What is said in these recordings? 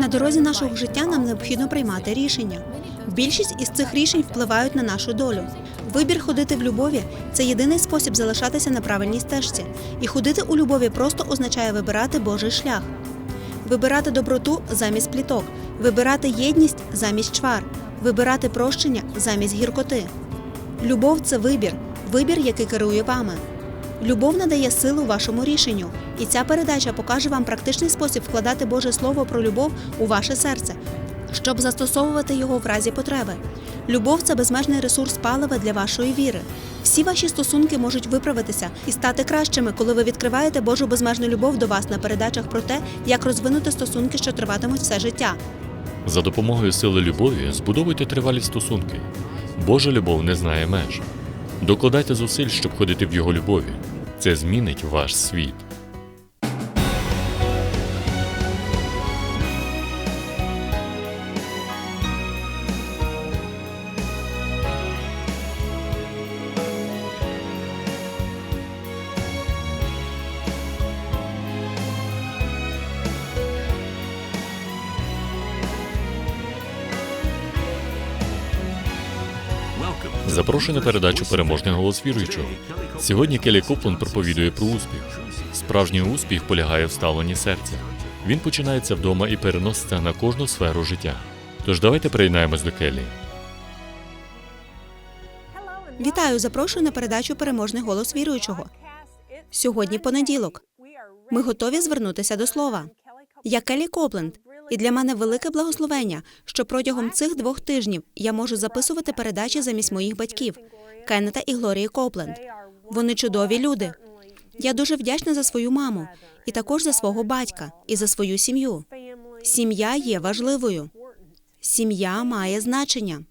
На дорозі нашого життя нам необхідно приймати рішення. Більшість із цих рішень впливають на нашу долю. Вибір ходити в любові це єдиний спосіб залишатися на правильній стежці. І ходити у любові просто означає вибирати Божий шлях, вибирати доброту замість пліток, вибирати єдність замість чвар, вибирати прощення замість гіркоти. Любов це вибір, вибір, який керує вами. Любов надає силу вашому рішенню, і ця передача покаже вам практичний спосіб вкладати Боже Слово про любов у ваше серце, щоб застосовувати його в разі потреби. Любов це безмежний ресурс палива для вашої віри. Всі ваші стосунки можуть виправитися і стати кращими, коли ви відкриваєте Божу безмежну любов до вас на передачах про те, як розвинути стосунки, що триватимуть все життя. За допомогою сили любові збудовуйте тривалі стосунки. Божа любов не знає меж. Докладайте зусиль, щоб ходити в його любові. Це змінить ваш світ. Запрошую на передачу Переможний голос віруючого. Сьогодні Келі Копланд проповідує про успіх. Справжній успіх полягає в ставленні серця. Він починається вдома і переноситься на кожну сферу життя. Тож давайте приєднаємось до Келі. Вітаю, запрошую на передачу Переможний голос віруючого. Сьогодні понеділок. Ми готові звернутися до слова. Я Келі Копленд, і для мене велике благословення, що протягом цих двох тижнів я можу записувати передачі замість моїх батьків Кеннета і Глорії Копленд. Вони чудові люди. Я дуже вдячна за свою маму, і також за свого батька, і за свою сім'ю. Сім'я є важливою. Сім'я має значення.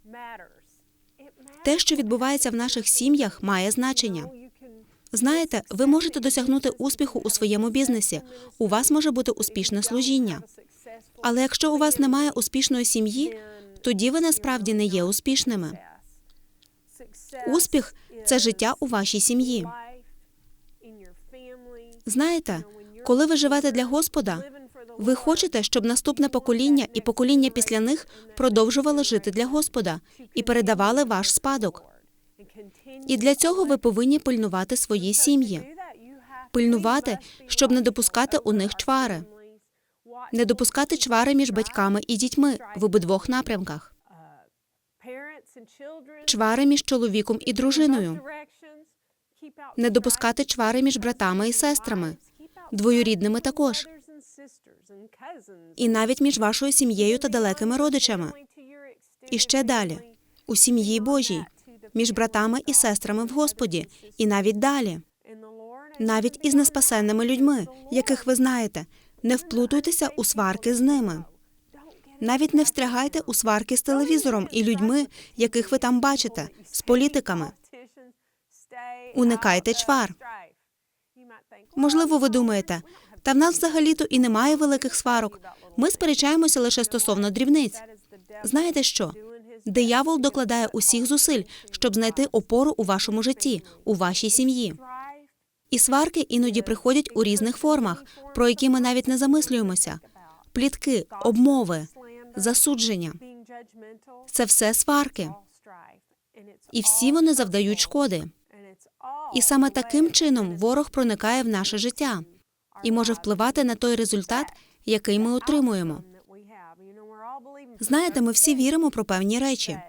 Те, що відбувається в наших сім'ях, має значення. Знаєте, ви можете досягнути успіху у своєму бізнесі. У вас може бути успішне служіння. Але якщо у вас немає успішної сім'ї, тоді ви насправді не є успішними. Успіх це життя у вашій сім'ї. Знаєте, коли ви живете для Господа, ви хочете, щоб наступне покоління і покоління після них продовжували жити для Господа і передавали ваш спадок. І для цього ви повинні пильнувати свої сім'ї, пильнувати, щоб не допускати у них чвари, не допускати чвари між батьками і дітьми в обидвох напрямках, чвари між чоловіком і дружиною, не допускати чвари між братами і сестрами, двоюрідними також, і навіть між вашою сім'єю та далекими родичами. І ще далі. У сім'ї Божій, між братами і сестрами в Господі, і навіть далі, навіть із неспасенними людьми, яких ви знаєте, не вплутуйтеся у сварки з ними. Навіть не встрягайте у сварки з телевізором і людьми, яких ви там бачите, з політиками. Уникайте чвар. Можливо, ви думаєте, та в нас взагалі-то і немає великих сварок. Ми сперечаємося лише стосовно дрібниць. Знаєте що? Диявол докладає усіх зусиль, щоб знайти опору у вашому житті, у вашій сім'ї. І сварки іноді приходять у різних формах, про які ми навіть не замислюємося: плітки, обмови, засудження це все сварки, і всі вони завдають шкоди. І саме таким чином ворог проникає в наше життя і може впливати на той результат, який ми отримуємо. Знаєте, ми всі віримо про певні речі.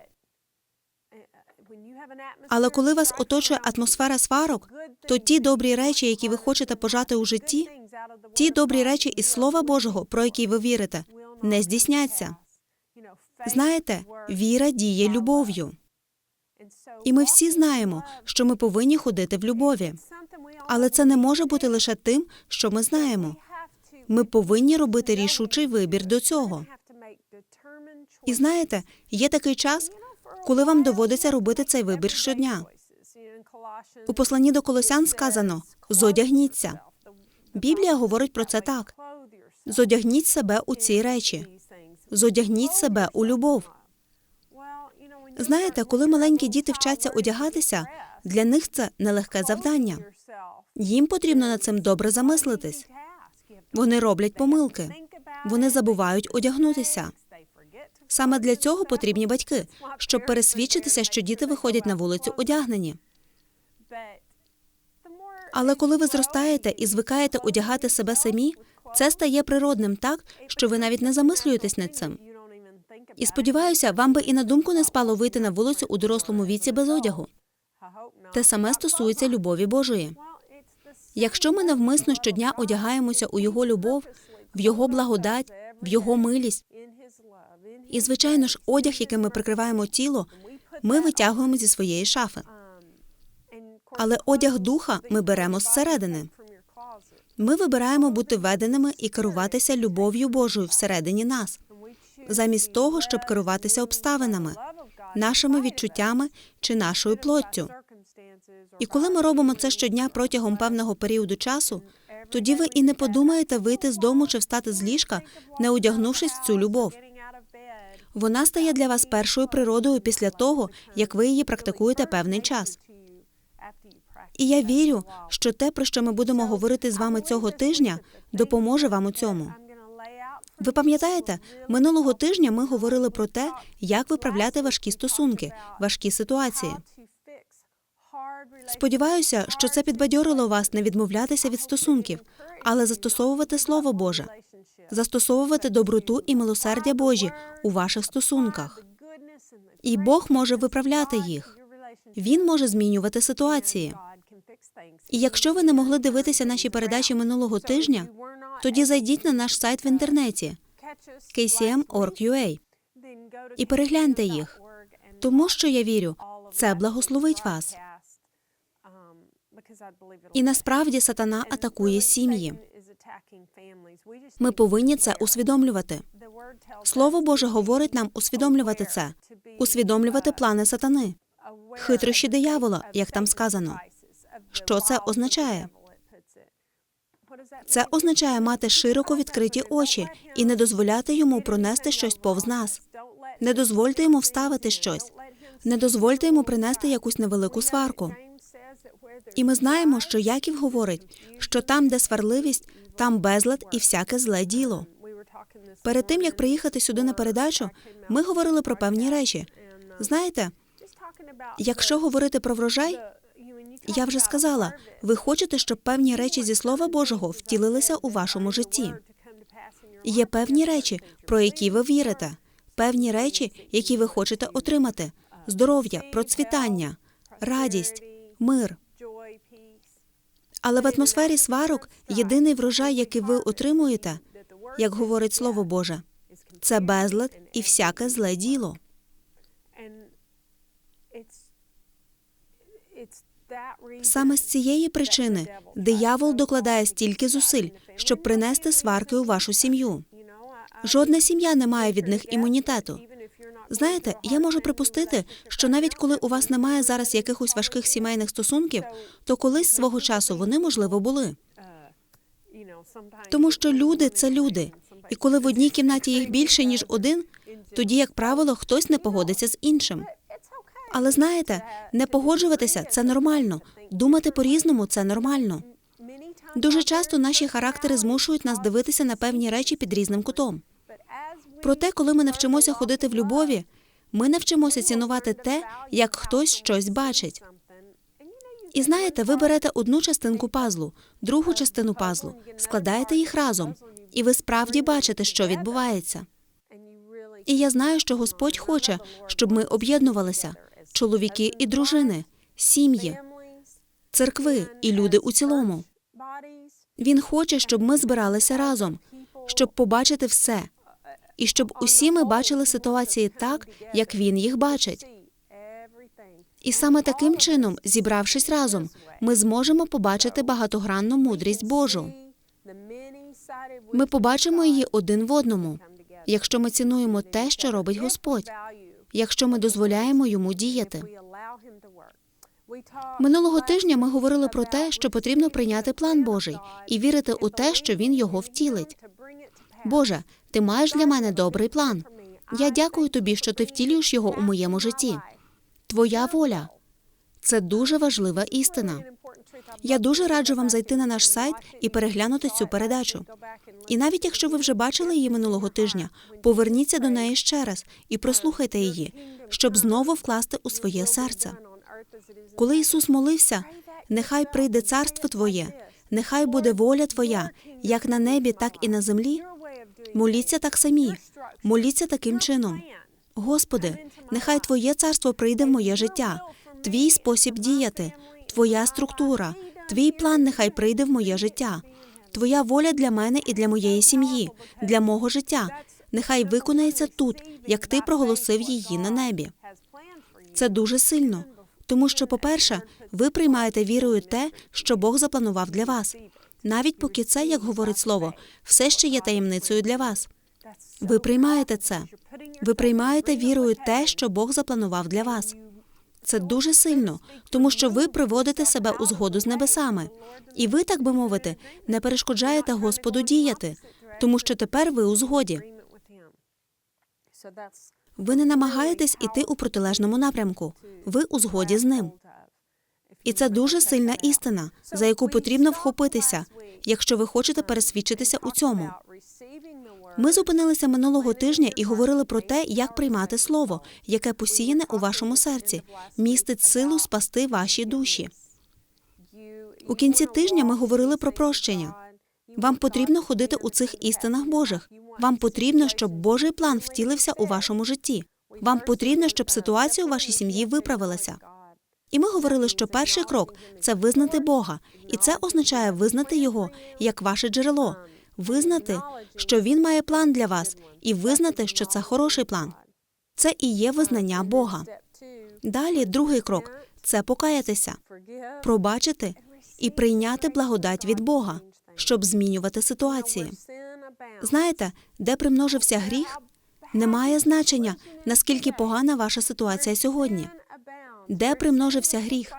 Але коли вас оточує атмосфера сварок, то ті добрі речі, які ви хочете пожати у житті, ті добрі речі із Слова Божого, про які ви вірите, не здійсняться. Знаєте, віра діє любов'ю. І ми всі знаємо, що ми повинні ходити в любові. Але це не може бути лише тим, що ми знаємо. Ми повинні робити рішучий вибір до цього. І знаєте, є такий час, коли вам доводиться робити цей вибір щодня. У посланні до Колосян сказано зодягніться. Біблія говорить про це так: зодягніть себе у ці речі, зодягніть себе у любов. Знаєте, коли маленькі діти вчаться одягатися, для них це нелегке завдання. Їм потрібно над цим добре замислитись. Вони роблять помилки. Вони забувають одягнутися. Саме для цього потрібні батьки, щоб пересвідчитися, що діти виходять на вулицю одягнені. Але коли ви зростаєте і звикаєте одягати себе самі, це стає природним так, що ви навіть не замислюєтесь над цим. І сподіваюся, вам би і на думку не спало вийти на вулицю у дорослому віці без одягу. Те саме стосується любові Божої. Якщо ми навмисно щодня одягаємося у його любов, в його благодать, в його милість, і звичайно ж, одяг, яким ми прикриваємо тіло, ми витягуємо зі своєї шафи. Але одяг духа ми беремо зсередини. Ми вибираємо бути веденими і керуватися любов'ю Божою всередині нас, замість того, щоб керуватися обставинами, нашими відчуттями чи нашою плоттю. І коли ми робимо це щодня протягом певного періоду часу, тоді ви і не подумаєте вийти з дому чи встати з ліжка, не одягнувшись в цю любов. Вона стає для вас першою природою після того, як ви її практикуєте певний час. І я вірю, що те, про що ми будемо говорити з вами цього тижня, допоможе вам у цьому. Ви пам'ятаєте, минулого тижня ми говорили про те, як виправляти важкі стосунки, важкі ситуації. Сподіваюся, що це підбадьорило вас не відмовлятися від стосунків, але застосовувати Слово Боже, застосовувати доброту і милосердя Божі у ваших стосунках. І Бог може виправляти їх. Він може змінювати ситуації. І якщо ви не могли дивитися наші передачі минулого тижня, тоді зайдіть на наш сайт в інтернеті kcm.org.ua і перегляньте їх, тому що я вірю, це благословить вас. І насправді сатана атакує сім'ї. Ми повинні це усвідомлювати. Слово Боже говорить нам усвідомлювати це, усвідомлювати плани сатани, хитрощі диявола, як там сказано. Що це означає? Це означає мати широко відкриті очі і не дозволяти йому пронести щось повз нас. Не дозвольте йому вставити щось, не дозвольте йому принести якусь невелику сварку. І ми знаємо, що Яків говорить, що там, де сварливість, там безлад і всяке зле діло. Перед тим як приїхати сюди на передачу, ми говорили про певні речі. Знаєте, якщо говорити про врожай, я вже сказала, ви хочете, щоб певні речі зі Слова Божого втілилися у вашому житті. Є певні речі, про які ви вірите, певні речі, які ви хочете отримати: здоров'я, процвітання, радість, мир. Але в атмосфері сварок єдиний врожай, який ви отримуєте, як говорить Слово Боже, це безлад і всяке зле діло. Саме з цієї причини диявол докладає стільки зусиль, щоб принести сварки у вашу сім'ю. Жодна сім'я не має від них імунітету. Знаєте, я можу припустити, що навіть коли у вас немає зараз якихось важких сімейних стосунків, то колись свого часу вони можливо були. Тому що люди це люди, і коли в одній кімнаті їх більше ніж один, тоді, як правило, хтось не погодиться з іншим. Але знаєте, не погоджуватися це нормально. Думати по-різному це нормально. Дуже часто наші характери змушують нас дивитися на певні речі під різним кутом. Проте, коли ми навчимося ходити в любові, ми навчимося цінувати те, як хтось щось бачить. І знаєте, ви берете одну частинку пазлу, другу частину пазлу, складаєте їх разом, і ви справді бачите, що відбувається. І я знаю, що Господь хоче, щоб ми об'єднувалися чоловіки і дружини, сім'ї, церкви і люди у цілому. Він хоче, щоб ми збиралися разом, щоб побачити все, і щоб усі ми бачили ситуації так, як він їх бачить. І саме таким чином, зібравшись разом, ми зможемо побачити багатогранну мудрість Божу. Ми побачимо її один в одному, якщо ми цінуємо те, що робить Господь, якщо ми дозволяємо йому діяти. Минулого тижня ми говорили про те, що потрібно прийняти план Божий і вірити у те, що він його втілить. Боже, ти маєш для мене добрий план. Я дякую тобі, що ти втілюєш його у моєму житті. Твоя воля це дуже важлива істина. Я дуже раджу вам зайти на наш сайт і переглянути цю передачу. І навіть якщо ви вже бачили її минулого тижня, поверніться до неї ще раз і прослухайте її, щоб знову вкласти у своє серце. Коли Ісус молився, нехай прийде царство Твоє, нехай буде воля Твоя, як на небі, так і на землі. Моліться так самі, моліться таким чином. Господи, нехай Твоє царство прийде в моє життя, Твій спосіб діяти, Твоя структура, Твій план нехай прийде в моє життя, Твоя воля для мене і для моєї сім'ї, для мого життя. Нехай виконається тут, як ти проголосив її на небі. Це дуже сильно, тому що, по-перше, ви приймаєте вірою те, що Бог запланував для вас. Навіть поки це, як говорить слово, все ще є таємницею для вас. Ви приймаєте це. Ви приймаєте вірою те, що Бог запланував для вас. Це дуже сильно, тому що ви приводите себе у згоду з небесами, і ви, так би мовити, не перешкоджаєте Господу діяти, тому що тепер ви у згоді. Ви не намагаєтесь іти у протилежному напрямку. Ви у згоді з ним. І це дуже сильна істина, за яку потрібно вхопитися, якщо ви хочете пересвідчитися у цьому. Ми зупинилися минулого тижня і говорили про те, як приймати слово, яке посіяне у вашому серці, містить силу спасти ваші душі. У кінці тижня ми говорили про прощення. Вам потрібно ходити у цих істинах Божих. Вам потрібно, щоб Божий план втілився у вашому житті. Вам потрібно, щоб ситуація у вашій сім'ї виправилася. І ми говорили, що перший крок це визнати Бога, і це означає визнати його як ваше джерело, визнати, що він має план для вас, і визнати, що це хороший план. Це і є визнання Бога. Далі, другий крок це покаятися, пробачити і прийняти благодать від Бога, щоб змінювати ситуації. Знаєте, де примножився гріх, немає значення, наскільки погана ваша ситуація сьогодні. Де примножився гріх?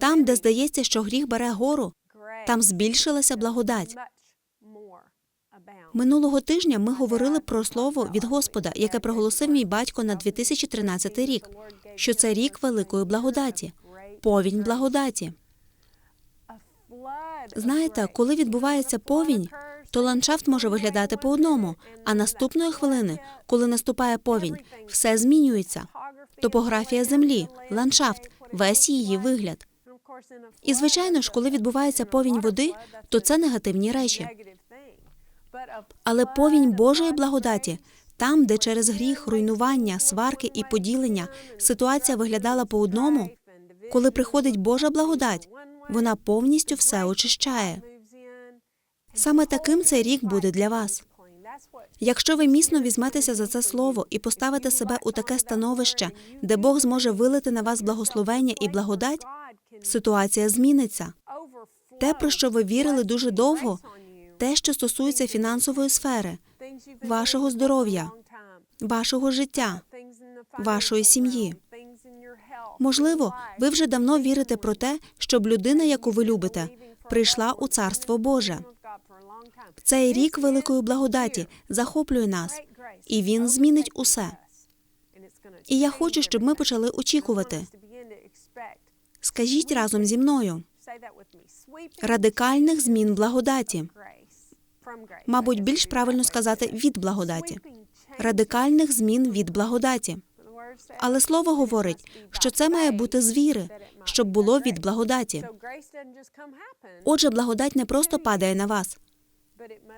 Там, де здається, що гріх бере гору, там збільшилася благодать. Минулого тижня ми говорили про слово від Господа, яке проголосив мій батько на 2013 рік, що це рік великої благодаті, повінь благодаті. Знаєте, коли відбувається повінь, то ландшафт може виглядати по одному, а наступної хвилини, коли наступає повінь, все змінюється. Топографія землі, ландшафт, весь її вигляд. І звичайно ж, коли відбувається повінь води, то це негативні речі. Але повінь Божої благодаті, там, де через гріх, руйнування, сварки і поділення ситуація виглядала по одному, коли приходить Божа благодать, вона повністю все очищає. Саме таким цей рік буде для вас. Якщо ви міцно візьметеся за це слово і поставите себе у таке становище, де Бог зможе вилити на вас благословення і благодать, ситуація зміниться. Те, про що ви вірили дуже довго, те, що стосується фінансової сфери, вашого здоров'я, вашого життя, вашої сім'ї. Можливо, ви вже давно вірите про те, щоб людина, яку ви любите, прийшла у царство Боже. Цей рік великої благодаті захоплює нас, і він змінить усе. І я хочу, щоб ми почали очікувати. Скажіть разом зі мною радикальних змін благодаті. Мабуть, більш правильно сказати від благодаті, радикальних змін від благодаті. Але слово говорить, що це має бути з віри, щоб було від благодаті. Отже, благодать не просто падає на вас,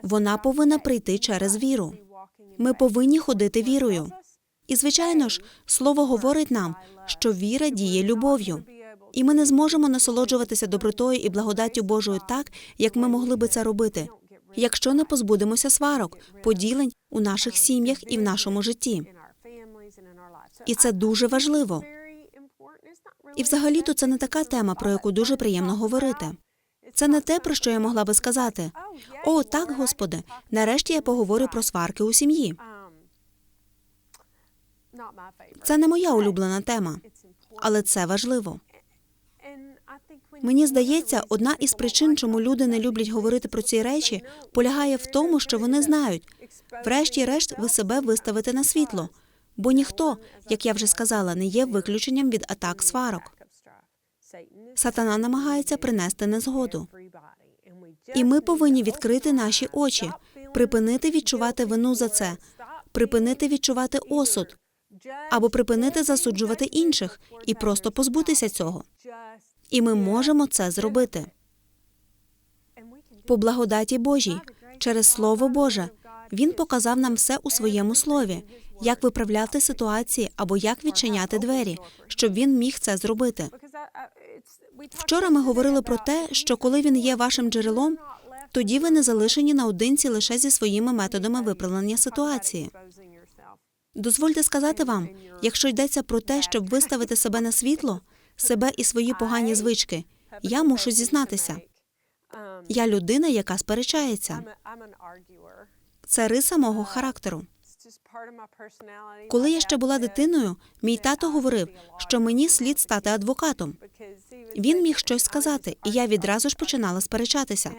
вона повинна прийти через віру. Ми повинні ходити вірою. І, звичайно ж, слово говорить нам, що віра діє любов'ю, і ми не зможемо насолоджуватися добротою і благодаттю Божою так, як ми могли би це робити, якщо не позбудемося сварок, поділень у наших сім'ях і в нашому житті. І це дуже важливо. І взагалі-то це не така тема, про яку дуже приємно говорити. Це не те, про що я могла би сказати. О, так, Господи, нарешті я поговорю про сварки у сім'ї. Це не моя улюблена тема, але це важливо. Мені здається, одна із причин, чому люди не люблять говорити про ці речі, полягає в тому, що вони знають, врешті-решт, ви себе виставите на світло, бо ніхто, як я вже сказала, не є виключенням від атак сварок. Сатана намагається принести незгоду. І ми повинні відкрити наші очі, припинити відчувати вину за це, припинити відчувати осуд або припинити засуджувати інших і просто позбутися цього. І ми можемо це зробити по благодаті Божій, через Слово Боже. Він показав нам все у своєму слові, як виправляти ситуації або як відчиняти двері, щоб він міг це зробити. Вчора ми говорили про те, що коли він є вашим джерелом, тоді ви не залишені наодинці лише зі своїми методами виправлення ситуації. Дозвольте сказати вам, якщо йдеться про те, щоб виставити себе на світло, себе і свої погані звички, я мушу зізнатися. Я людина, яка сперечається. Це риса мого характеру. Коли я ще була дитиною, мій тато говорив, що мені слід стати адвокатом. Він міг щось сказати, і я відразу ж починала сперечатися.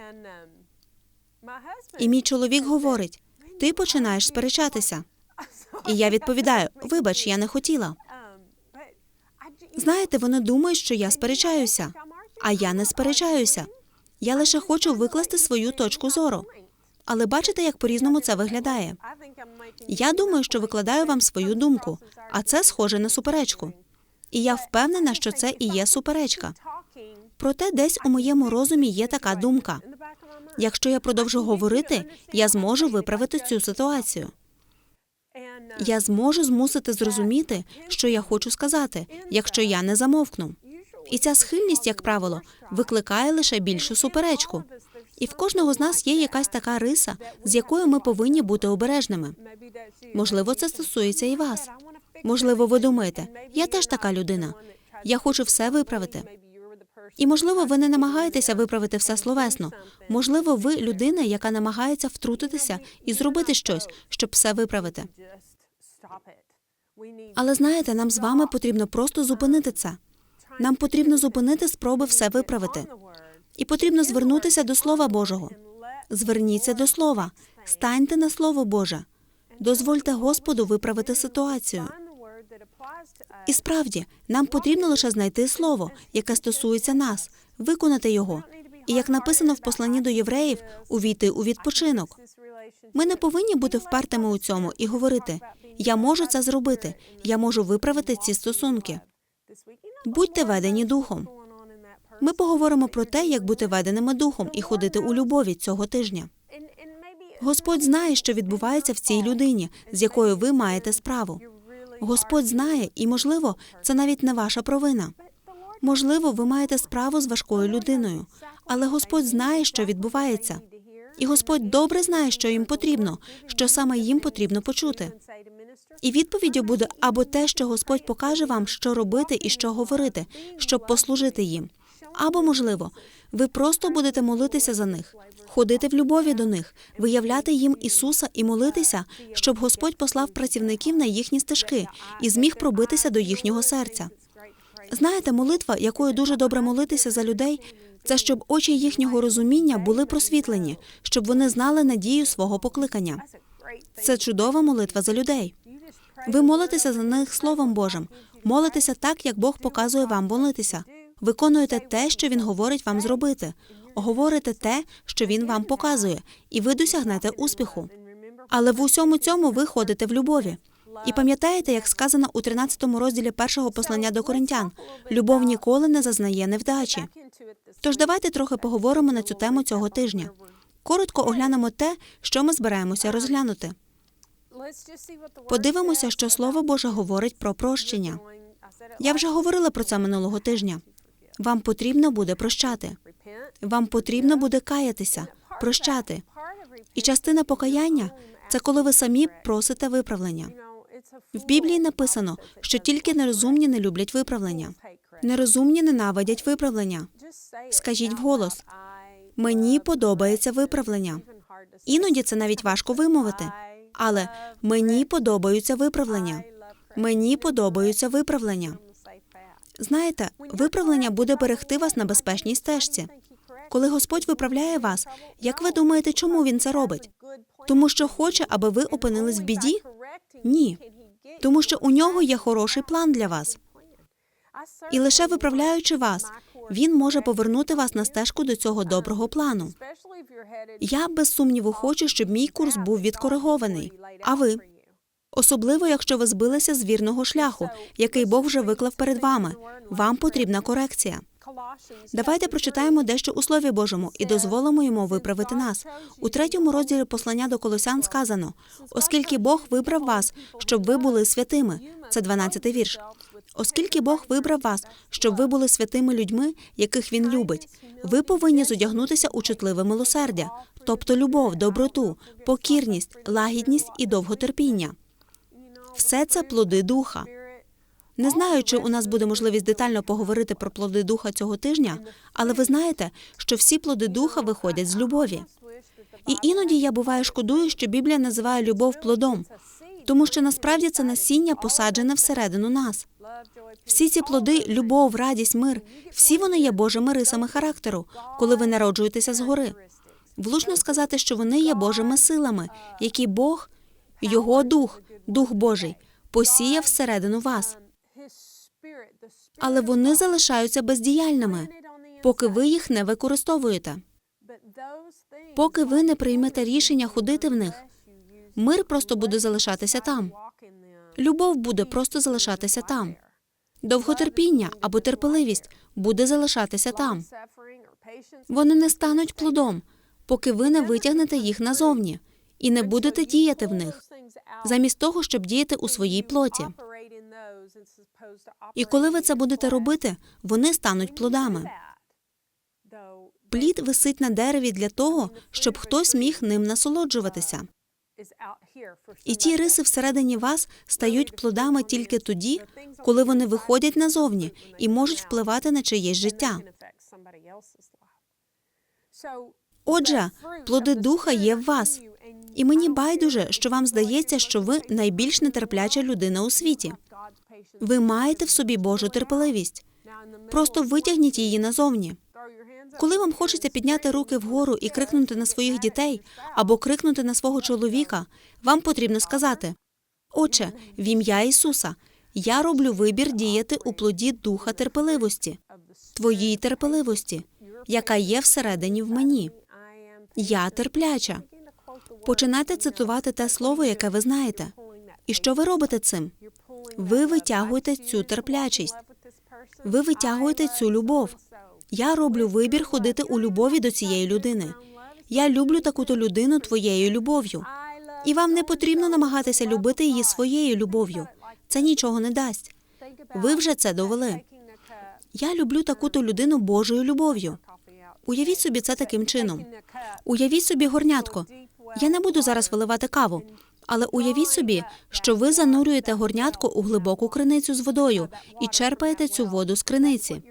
І мій чоловік говорить: ти починаєш сперечатися. І я відповідаю: вибач, я не хотіла. Знаєте, вони думають, що я сперечаюся, а я не сперечаюся. Я лише хочу викласти свою точку зору. Але бачите, як по-різному це виглядає. Я думаю, що викладаю вам свою думку, а це схоже на суперечку. І я впевнена, що це і є суперечка. Проте десь у моєму розумі є така думка. Якщо я продовжу говорити, я зможу виправити цю ситуацію. Я зможу змусити зрозуміти, що я хочу сказати, якщо я не замовкну. І ця схильність, як правило, викликає лише більшу суперечку. І в кожного з нас є якась така риса, з якою ми повинні бути обережними. Можливо, це стосується і вас. Можливо, ви думаєте, я теж така людина. Я хочу все виправити. І можливо, ви не намагаєтеся виправити все словесно. Можливо, ви людина, яка намагається втрутитися і зробити щось, щоб все виправити. Але знаєте, нам з вами потрібно просто зупинити це. Нам потрібно зупинити спроби все виправити. І потрібно звернутися до Слова Божого. Зверніться до Слова, станьте на Слово Боже. Дозвольте Господу виправити ситуацію. І справді, нам потрібно лише знайти слово, яке стосується нас, виконати його. І як написано в посланні до євреїв, увійти у відпочинок. Ми не повинні бути впертими у цьому і говорити: я можу це зробити, я можу виправити ці стосунки. Будьте ведені духом. Ми поговоримо про те, як бути веденими духом і ходити у любові цього тижня. Господь знає, що відбувається в цій людині, з якою ви маєте справу. Господь знає, і, можливо, це навіть не ваша провина. Можливо, ви маєте справу з важкою людиною, але Господь знає, що відбувається. І Господь добре знає, що їм потрібно, що саме їм потрібно почути. І відповіддю буде або те, що Господь покаже вам, що робити і що говорити, щоб послужити їм. Або, можливо, ви просто будете молитися за них, ходити в любові до них, виявляти їм Ісуса і молитися, щоб Господь послав працівників на їхні стежки і зміг пробитися до їхнього серця. Знаєте, молитва, якою дуже добре молитися за людей, це щоб очі їхнього розуміння були просвітлені, щоб вони знали надію свого покликання. Це чудова молитва за людей. Ви молитеся за них Словом Божим, молитеся так, як Бог показує вам молитися. Виконуєте те, що Він говорить вам зробити, говорите те, що Він вам показує, і ви досягнете успіху. Але в усьому цьому ви ходите в любові. І пам'ятаєте, як сказано у 13 розділі першого послання до коринтян, любов ніколи не зазнає невдачі. Тож давайте трохи поговоримо на цю тему цього тижня. Коротко оглянемо те, що ми збираємося розглянути. Подивимося, що Слово Боже говорить про прощення. Я вже говорила про це минулого тижня. Вам потрібно буде прощати. Вам потрібно буде каятися, прощати. І частина покаяння це коли ви самі просите виправлення. В Біблії написано, що тільки нерозумні не люблять виправлення. Нерозумні ненавидять виправлення. Скажіть вголос: мені подобається виправлення. Іноді це навіть важко вимовити. Але мені подобаються виправлення. Мені подобаються виправлення. Знаєте, виправлення буде берегти вас на безпечній стежці. Коли Господь виправляє вас, як ви думаєте, чому він це робить? Тому що хоче, аби ви опинились в біді? Ні. Тому що у нього є хороший план для вас. І лише виправляючи вас, він може повернути вас на стежку до цього доброго плану. Я без сумніву хочу, щоб мій курс був відкоригований. А ви? Особливо, якщо ви збилися з вірного шляху, який Бог вже виклав перед вами. Вам потрібна корекція. Давайте прочитаємо дещо у Слові Божому і дозволимо йому виправити нас. У третьому розділі послання до Колосян сказано: оскільки Бог вибрав вас, щоб ви були святими. Це 12-й вірш. Оскільки Бог вибрав вас, щоб ви були святими людьми, яких він любить, ви повинні зодягнутися у чутливе милосердя, тобто любов, доброту, покірність, лагідність і довготерпіння. Все це плоди духа. Не знаю, чи у нас буде можливість детально поговорити про плоди духа цього тижня, але ви знаєте, що всі плоди духа виходять з любові. І іноді я буває шкодую, що Біблія називає любов плодом, тому що насправді це насіння посаджене всередину нас. Всі ці плоди любов, радість, мир всі вони є Божими рисами характеру, коли ви народжуєтеся згори. Влучно сказати, що вони є Божими силами, які Бог, його дух, дух Божий, посіяв всередину вас. Але вони залишаються бездіяльними, поки ви їх не використовуєте. Поки ви не приймете рішення ходити в них, мир просто буде залишатися там. Любов буде просто залишатися там. Довготерпіння або терпеливість буде залишатися там. Вони не стануть плодом, поки ви не витягнете їх назовні і не будете діяти в них, замість того, щоб діяти у своїй плоті. І коли ви це будете робити, вони стануть плодами. Плід висить на дереві для того, щоб хтось міг ним насолоджуватися. І ті риси всередині вас стають плодами тільки тоді, коли вони виходять назовні і можуть впливати на чиєсь життя. Отже, плоди духа є в вас. І мені байдуже, що вам здається, що ви найбільш нетерпляча людина у світі. Ви маєте в собі Божу терпеливість. Просто витягніть її назовні. Коли вам хочеться підняти руки вгору і крикнути на своїх дітей або крикнути на свого чоловіка, вам потрібно сказати: Отче, в ім'я Ісуса, я роблю вибір діяти у плоді духа терпеливості, твоїй терпеливості, яка є всередині в мені. Я терпляча. Починайте цитувати те слово, яке ви знаєте. І що ви робите цим? Ви витягуєте цю терплячість. Ви витягуєте цю любов. Я роблю вибір ходити у любові до цієї людини. Я люблю таку-то людину твоєю любов'ю. І вам не потрібно намагатися любити її своєю любов'ю. Це нічого не дасть. Ви вже це довели. Я люблю таку-то людину Божою любов'ю. Уявіть собі це таким чином. Уявіть собі горнятко. Я не буду зараз виливати каву, але уявіть собі, що ви занурюєте горнятко у глибоку криницю з водою і черпаєте цю воду з криниці.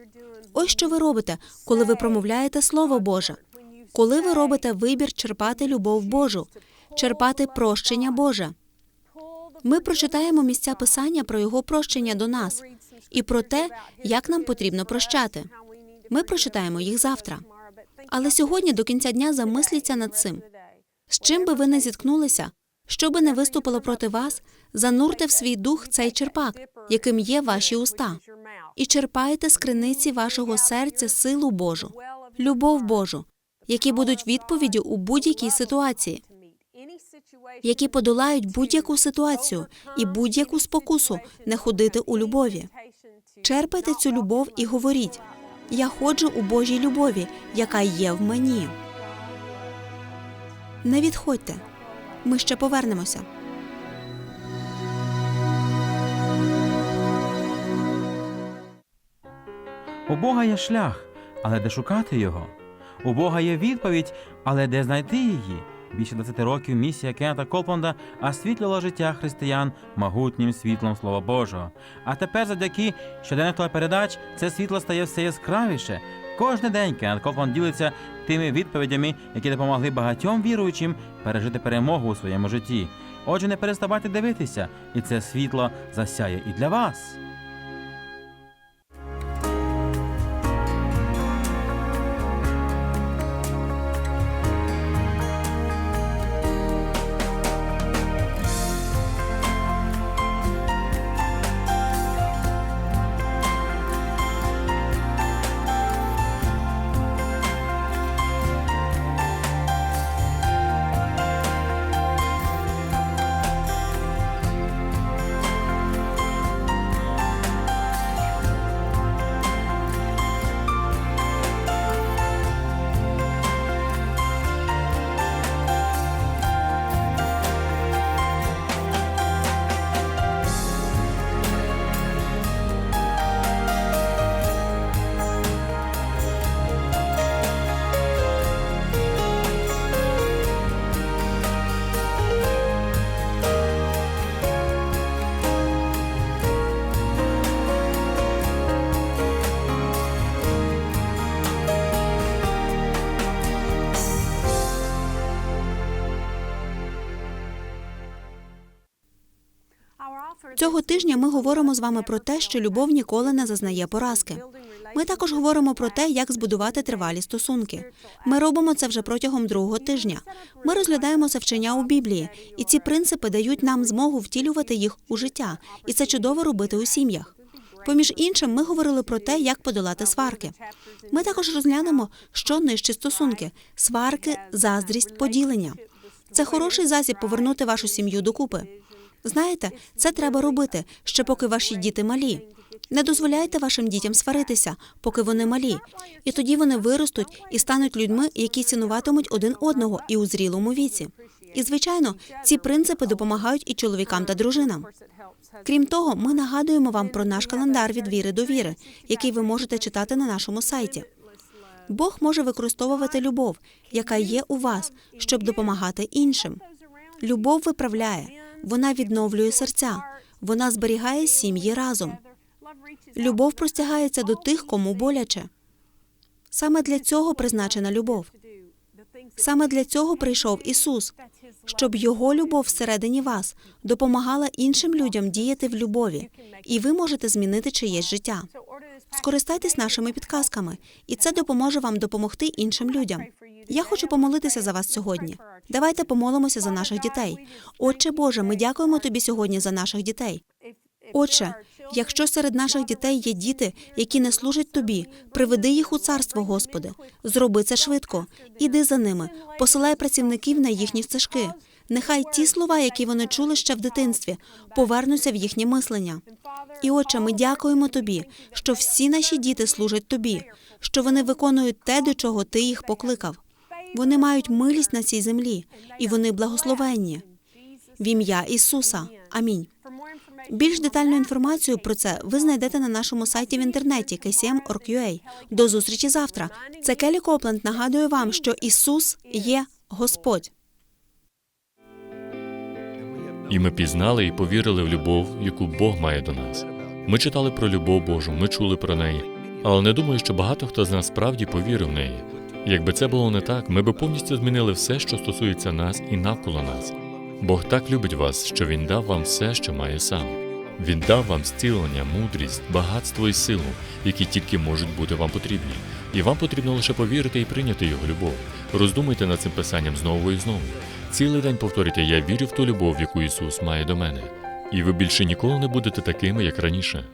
Ось що ви робите, коли ви промовляєте Слово Боже, коли ви робите вибір черпати любов Божу, черпати прощення Боже. Ми прочитаємо місця писання про його прощення до нас і про те, як нам потрібно прощати. Ми прочитаємо їх завтра. Але сьогодні до кінця дня замисліться над цим. З чим би ви не зіткнулися, що би не виступило проти вас, занурте в свій дух цей черпак, яким є ваші уста, і черпайте з криниці вашого серця силу Божу, любов Божу, які будуть відповіддю у будь-якій ситуації, які подолають будь-яку ситуацію і будь-яку спокусу не ходити у любові. Черпайте цю любов і говоріть: я ходжу у Божій любові, яка є в мені. Не відходьте. Ми ще повернемося. У Бога є шлях, але де шукати його? У Бога є відповідь, але де знайти її? Більше 20 років місія Кеннета Колпонда освітлювала життя християн могутнім світлом Слова Божого. А тепер, завдяки щоденних телепередач, це світло стає все яскравіше. Кожен день Кеннет Колпонд ділиться тими відповідями, які допомогли багатьом віруючим пережити перемогу у своєму житті. Отже, не переставайте дивитися, і це світло засяє і для вас. Цього тижня ми говоримо з вами про те, що любов ніколи не зазнає поразки. Ми також говоримо про те, як збудувати тривалі стосунки. Ми робимо це вже протягом другого тижня. Ми розглядаємо це вчення у Біблії, і ці принципи дають нам змогу втілювати їх у життя, і це чудово робити у сім'ях. Поміж іншим, ми говорили про те, як подолати сварки. Ми також розглянемо, що нищить стосунки: сварки, заздрість, поділення. Це хороший засіб повернути вашу сім'ю докупи. Знаєте, це треба робити ще поки ваші діти малі. Не дозволяйте вашим дітям сваритися, поки вони малі, і тоді вони виростуть і стануть людьми, які цінуватимуть один одного і у зрілому віці. І звичайно, ці принципи допомагають і чоловікам та дружинам. Крім того, ми нагадуємо вам про наш календар від віри до віри, який ви можете читати на нашому сайті. Бог може використовувати любов, яка є у вас, щоб допомагати іншим. Любов виправляє, вона відновлює серця, вона зберігає сім'ї разом. Любов простягається до тих, кому боляче. Саме для цього призначена любов. Саме для цього прийшов Ісус, щоб Його любов всередині вас допомагала іншим людям діяти в любові, і ви можете змінити чиєсь життя. Скористайтесь нашими підказками, і це допоможе вам допомогти іншим людям. Я хочу помолитися за вас сьогодні. Давайте помолимося за наших дітей. Отче Боже, ми дякуємо тобі сьогодні за наших дітей. Отче, якщо серед наших дітей є діти, які не служать тобі, приведи їх у царство, Господи. Зроби це швидко. Іди за ними, посилай працівників на їхні стежки. Нехай ті слова, які вони чули ще в дитинстві, повернуться в їхнє мислення. І отче, ми дякуємо тобі, що всі наші діти служать тобі, що вони виконують те, до чого ти їх покликав. Вони мають милість на цій землі, і вони благословенні. В ім'я Ісуса. Амінь. Більш детальну інформацію про це ви знайдете на нашому сайті в інтернеті kcm.org.ua. До зустрічі завтра. Це Келі Копленд нагадує вам, що Ісус є Господь. І ми пізнали і повірили в любов, яку Бог має до нас. Ми читали про любов Божу, ми чули про неї, але не думаю, що багато хто з нас справді повірив в неї. Якби це було не так, ми би повністю змінили все, що стосується нас і навколо нас. Бог так любить вас, що Він дав вам все, що має сам. Він дав вам зцілення, мудрість, багатство і силу, які тільки можуть бути вам потрібні. І вам потрібно лише повірити і прийняти його любов. Роздумуйте над цим писанням знову і знову. Цілий день повторюйте Я вірю в ту любов, яку Ісус має до мене. І ви більше ніколи не будете такими, як раніше.